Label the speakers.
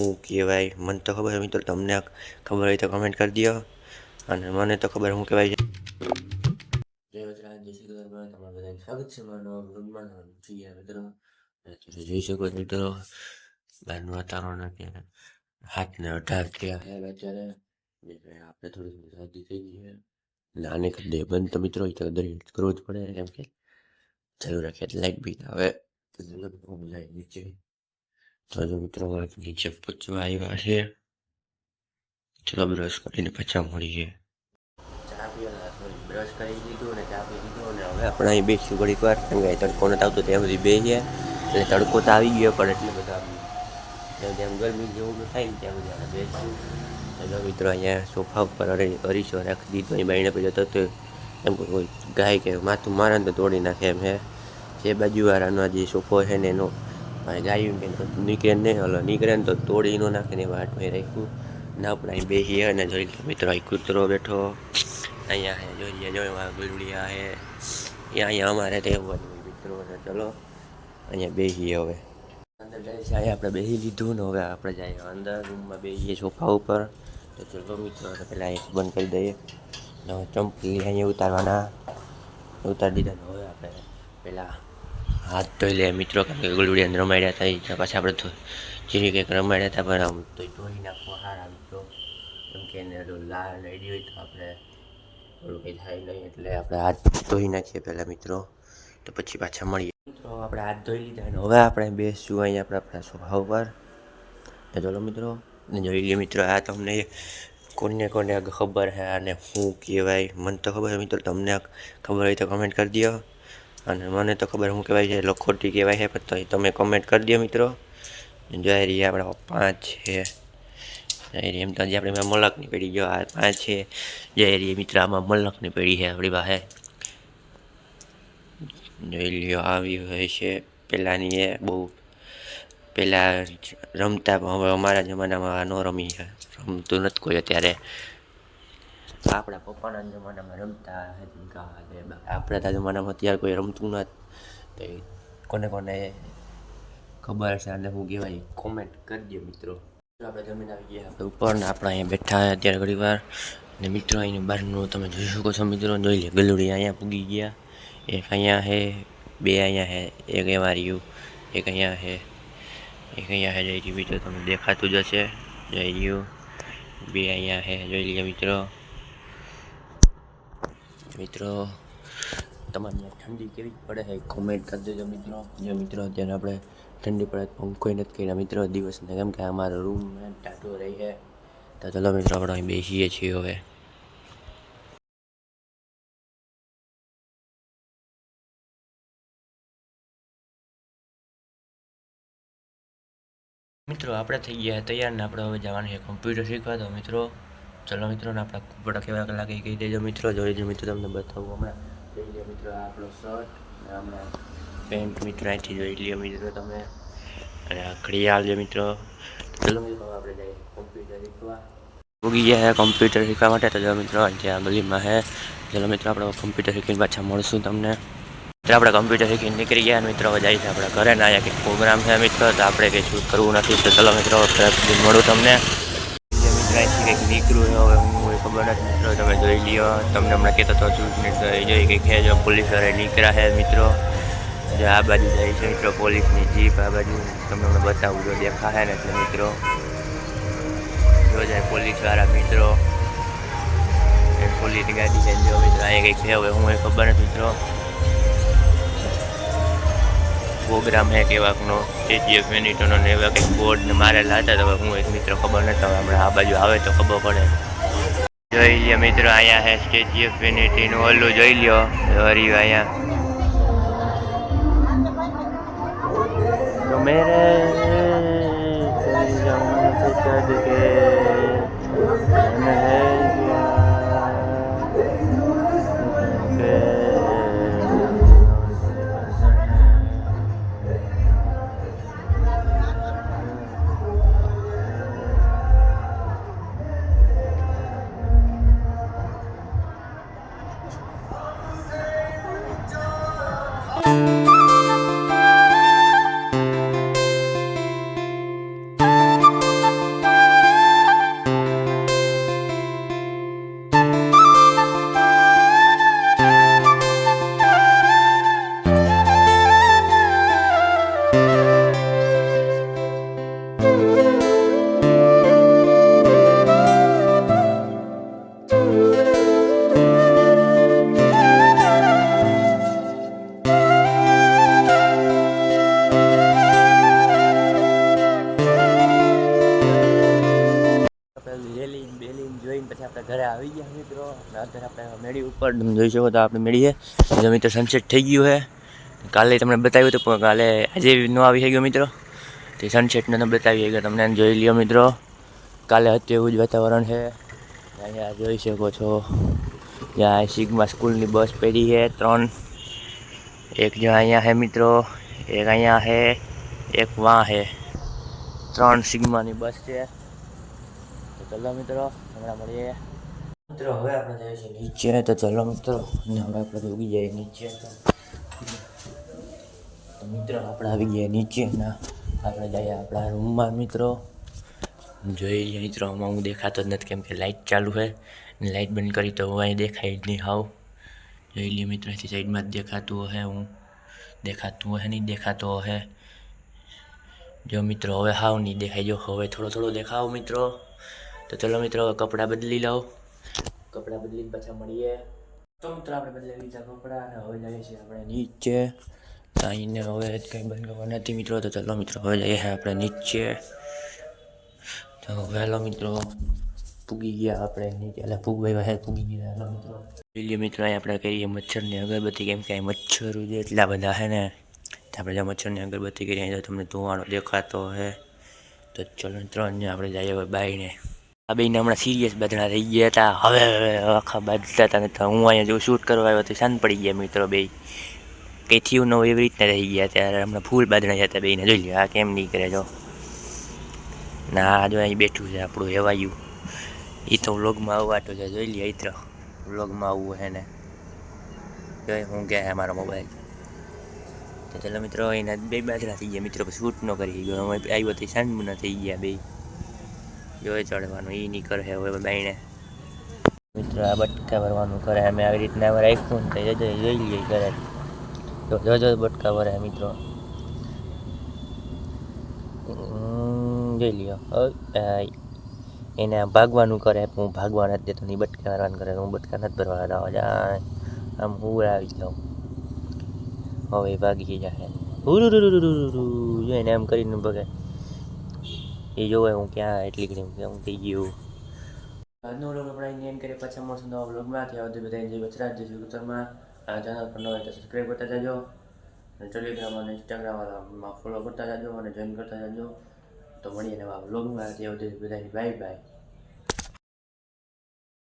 Speaker 1: શું કહેવાય? મને તો ખબર મિત્રો, તમને ખબર હોય તો કમેન્ટ કરી દો અને મને તો ખબર શું કહેવાય છે. જય વજરાજ જય શ્રી કૃષ્ણ તમારા બધાને સ્વાગત છે મારા નવા બ્લોગમાં છીએ મિત્રો? અત્યારે જોઈ શકો છો મિત્રો. બહારનું વાતાવરણ અત્યારે હાથ ને અઢાર થયા છે અત્યારે. જે કંઈ આપણે થોડી થોડી શરદી થઈ ગઈ છે નાને કરી દે બંધ તો મિત્રો, એ તો દરેક કરવું જ પડે કેમ કે. ચાલુ રાખે એટલે લાઈટ બી આવે. હું જાય નીચે તો મિત્રો નીચે પચવા આવ્યા છે ચલો બ્રશ કરીને પાછા મળીએ બ્રશ કરી લીધું ને ચા પી લીધું ને હવે આપણે અહીં બેસીશું ઘડીક વાર કેમ કે તડકો નથી આવતો ત્યાં સુધી બેસીએ એટલે તડકો તો આવી ગયો પણ એટલે બધા જેમ જેમ ગરમી જેવું થાય ને ત્યાં સુધી આપણે બેસીશું એટલે મિત્રો અહીંયા સોફા ઉપર અરે અરીસો રાખી દીધો અહીં બાઈને પેલો તો એમ કોઈ ગાય કે માથું મારે તો તોડી નાખે એમ હે જે બાજુવાળાનો જે સોફો છે ને એનો મારે ગાયું કે નીકળે નહીં હલો, નીકળે ને તો તોડી ન નાખે ને વાટમાં રાખ્યું. ના પણ અહીં બેસીએ અને જોઈ લો મિત્રો, અહીં કૂતરો બેઠો. અહીંયા જોઈએ જોઈ મારા ગુલડિયા હે. અહીંયા અહીંયા અમારે રહેવું મિત્રો ચલો, અહીંયા બેસીએ હવે. અંદર જાય છે, અહીંયા આપણે બેસી લીધું ને હવે આપણે જઈએ અંદર, રૂમમાં બેસીએ સોફા ઉપર. તો ચલો મિત્રો પહેલાં એક બંધ કરી દઈએ. હવે ચંપલી અહીંયા ઉતારવાના. ઉતારી દીધા હવે આપણે પહેલાં હાથ ધોઈ લે, મિત્રો, કારણ કે ગુલડિયાને રમાડ્યા હતા એ પાછા આપણે જીરી કંઈક રમાડ્યા હતા પણ આમ તો ધોઈ નાખવા હારા મિત્રો કેમ કે એને ઓલું લાલ રેડી હોય તો આપણે થોડું કંઈ થાય નહીં, એટલે આપણે હાથ ધોઈ નાખીએ પહેલાં, મિત્રો. તો પછી પાછા મળીએ. મિત્રો, આપણે હાથ ધોઈ લીધા અને હવે આપણે બેસશું અહીંયા આપણે આપણા સ્વભાવ પર. તો ચલો, મિત્રો જોઈ લઈએ મિત્રો, આ તમને કોને કોને ખબર છે આને શું કહેવાય, મને તો ખબર મિત્રો, તમને ખબર હોય તો કમેન્ટ કરી દો અને મને તો ખબર શું કહેવાય છે, લખોટી કહેવાય છે, પણ તોય તમે કમેન્ટ કરી દો મિત્રો. જય રહી આપણા પાંચ છે. જય રહી એમ તો આપણે મલકની પેઢી જો આ પાંચ છે જય રહી મિત્ર, આમાં મલકની પેઢી છે આપણી પાસે. જોઈ લ્યો, આવી હોય છે. પહેલાંની એ બહુ પહેલાં રમતા, હવે અમારા જમાનામાં ન રમી. રમતું નથી કોઈ અત્યારે. આપણા પપ્પાના જમાનામાં રમતા આપણા જમાનામાં અત્યારે કોઈ રમતું નથી. તો કોને કોને ખબર છે અને હું કહેવાય કોમેન્ટ કરજો મિત્રો. આપણે જમીન આવી ગયા આપણે ઉપર ને આપણે અહીંયા બેઠા અત્યારે ઘણી વાર. ને મિત્રો અહીંની બહારનું તમે જોઈ શકો છો મિત્રો. જોઈ લે, ગલુડી અહીંયા પૂગી ગયા. એક અહીંયા છે બે અહીંયા છે એક એમાં રહ્યું, એક અહીંયા છે એક અહીંયા છે જઈ રહ્યું મિત્રો તમને દેખાતું જ હશે. જઈ રહ્યું બે અહીંયા છે જોઈ લઈએ મિત્રો. મિત્રો, તમારે ઠંડી કેવી પડે છે? કોમેન્ટ કરી દેજો મિત્રો. જો મિત્રો, અત્યારે આપણે ઠંડી પડે તો પંખો નથી કર્યા મિત્રો, દિવસને કેમ કે અમારો રૂમ ટાટો રહી છે. તો ચલો મિત્રો, આપણે અહીં બેસીએ છીએ હવે. મિત્રો, આપણે થઈ ગયા તૈયાર ને આપણે હવે જવાનું છે કોમ્પ્યુટર શીખવા. તો મિત્રો ચલો મિત્રો, ને આપણા કપડા કેવા કલાકે કહી દેજો મિત્રો. જોઈ દેજો મિત્રો તમને બતાવું હમણાં. જોઈ લો મિત્રો આપણો શર્ટ અને હમણાં પેન્ટ મિત્રો અહીંથી જોઈ લ્યો મિત્રો તમે. અને આ ઘડિયાળ છે મિત્રો. ચલો મિત્રો આપણે જઈએ કોમ્પ્યુટર શીખવા. ઉગી ગયા કોમ્પ્યુટર શીખવા માટે. તો જો મિત્રો અહીંથી આ ગલીમાં હે. ચલો મિત્રો, આપણે કોમ્પ્યુટર શીખીને પાછા મળશું તમને. મિત્રો, આપણે કમ્પ્યુટર શીખીને નીકળી ગયા મિત્રો, હવે જાય છે આપણે ઘરે. ના અહીંયા કંઈક પ્રોગ્રામ છે મિત્રો, તો આપણે કંઈ શૂટ કરવું નથી. તો ચલો મિત્રો મળું તમને. જે અહીંથી કંઈક નીકળ્યું હવે હું એ ખબર નથી. મિત્રો, તમે જોઈ લ્યો, તમને હમણાં કહેતો હતો તો એ જોઈ કંઈક છે જો પોલીસવાળા નીકળ્યા છે, મિત્રો. જે આ બાજુ જાય છે, મિત્રો, પોલીસની જીપ આ બાજુ. તમને હમણાં બતાવું, જો દેખાશે ને એટલે, મિત્રો. જો જાય પોલીસવાળા મિત્રો. પોલીસ ગાડી છે જો, મિત્રો અહીંયા કંઈક છે, હવે હું એ ખબર નથી, મિત્રો. પ્રોગ્રામ હે કેવાકનો ઓફ યુનિટીનો ને એવા કંઈક બોર્ડ ને મારેલા હતા તો હું એક મિત્ર ખબર નથી, હવે હમણાં આ બાજુ આવે તો ખબર પડે. જોઈ લ્યો મિત્રો, અહીંયા હે સ્ટેચ્યુ ઓફ યુનિટીનું ઓલું જોઈ લ્યો હરી અહીંયા. આપણે ઘરે આવી ગયા મિત્રો. અત્યારે આપણે મેળી ઉપર તમે જોઈ શકો તો આપણે મેળીએ જો મિત્રો સનસેટ થઈ ગયું છે. કાલે તમને બતાવ્યું હતું, પણ કાલે આજે ન આવી શક્યો મિત્રો. તે સનસેટને તમે બતાવી ગયા તમને જોઈ લ્યો મિત્રો. કાલે હતું એવું જ વાતાવરણ છે. અહીંયા જોઈ શકો છો. ત્યાં સિગમાં સ્કૂલની બસ પહેરી છે, ત્રણ. એક જો અહીંયા છે મિત્રો. એક અહીંયા છે, એક વાં છે. ત્રણ સિગ્માની બસ છે. તો ચલો મિત્રો, હમણાં મળીએ. મિત્રો, હવે આપણે જઈએ છીએ નીચે, તો ચલો મિત્રો, અને હવે આપણે ઉગી જઈએ નીચે, તો મિત્રો, આપણે આવી ગયા નીચે ના આપણે જઈએ આપણા રૂમમાં, મિત્રો. જોઈ લઈએ મિત્રો, આમાં હું દેખાતો જ નથી, કેમ કે લાઇટ ચાલુ છે ને લાઇટ બંધ કરી તો હું અહીં દેખાય જ નહીં હાવ જોઈ લઈએ મિત્રો એથી સાઈડમાં જ દેખાતું હશે, હું દેખાતું હશે, નહીં દેખાતો હશે. જો મિત્રો, હવે હાવ નહીં દેખાય, જો હવે થોડો થોડો દેખાવ, મિત્રો. તો ચલો મિત્રો કપડાં બદલી લઉં. કપડાં બદલીને પાછા મળીએ. તો મિત્રો, આપણે બદલે લીધા કપડાં અને હવે જઈએ છીએ આપણે નીચે. આવીને હવે કંઈ બંધ નથી મિત્રો. તો ચાલો મિત્રો, હવે જઈએ આપણે નીચે. તો વહેલો મિત્રો, પૂગી ગયા આપણે નીચે. એટલે પૂગવાઈ વાહે પૂગી ગયા. હેલો મિત્રો. જોઈએ મિત્રો, અહીં આપણે કહીએ મચ્છરની અગરબત્તી કેમ કે મચ્છર મચ્છરો જે એટલા બધા છે ને. આપણે જો મચ્છરની અગરબત્તી કરીએ તો તમને ધોવાનો દેખાતો હે. તો ચલો મિત્રો આપણે જઈએ હવે બાઈને. આ બેને હમણાં સિરિયસ બદલા થઈ ગયા હતા. હવે હવે આખા બાજતા હતા હું અહીંયા જો શૂટ કરવા આવ્યો તો શાંત પડી ગયા મિત્રો બે કંઈ થયું ન એવી રીતના રહી ગયા ત્યારે હમણાં ફૂલ બાદણા જતા બેને જોઈ લ્યો, આ કેમ નહીં કરે જો. ના જો અહીં બેઠું છે આપણું હેવાયું. એ તો વ્લોગમાં આવવાટો છે. જોઈ લે ઇત્ર વ્લોગમાં આવવું હે ને. જોઈ હું ગયા મારો મોબાઈલ તો ચાલો મિત્રો એના બે બાજરા થઈ ગયા. મિત્રો શૂટ ન કરી ગયો આવ્યો તો શાંત થઈ ગયા બે જોઈ ચડવાનું એ નહીં કરે, હવે બાઈને મિત્રો, આ બટકા ભરવાનું કરે, અમે આવી રીતના રાખ્યું ને તો જોઈ લઈએ ઘરે. તો જોજો બટકા ભરે, મિત્રો. જોઈ લ્યો. એને ભાગવાનું કરે હું ભાગવા નથી દેતો નહીં બટકા ભરવાનું કરે, હું બટકા નથી ભરવા દેવા આમ હું આવી જાઉં હવે ભાગી જાય. જોઈને એમ કરીને ભગે. એ જોવે હું ક્યાં એટલી ઘડી હું થઈ ગયું આજનો વ્લોગ આપણે અહીંયા એમ કરીએ પછી મળશું નવા વ્લોગમાં ત્યાં સુધી બધા જે વચરાજ જે ઉત્તરમાં આ ચેનલ પર ન હોય તો સબસ્ક્રાઈબ કરતા જજો અને ટેલિગ્રામ અને ઇન્સ્ટાગ્રામમાં ફોલો કરતા જજો અને જોઈન કરતા જજો તો મળીએ નવા વ્લોગમાં ત્યાં સુધી બધાની બાય બાય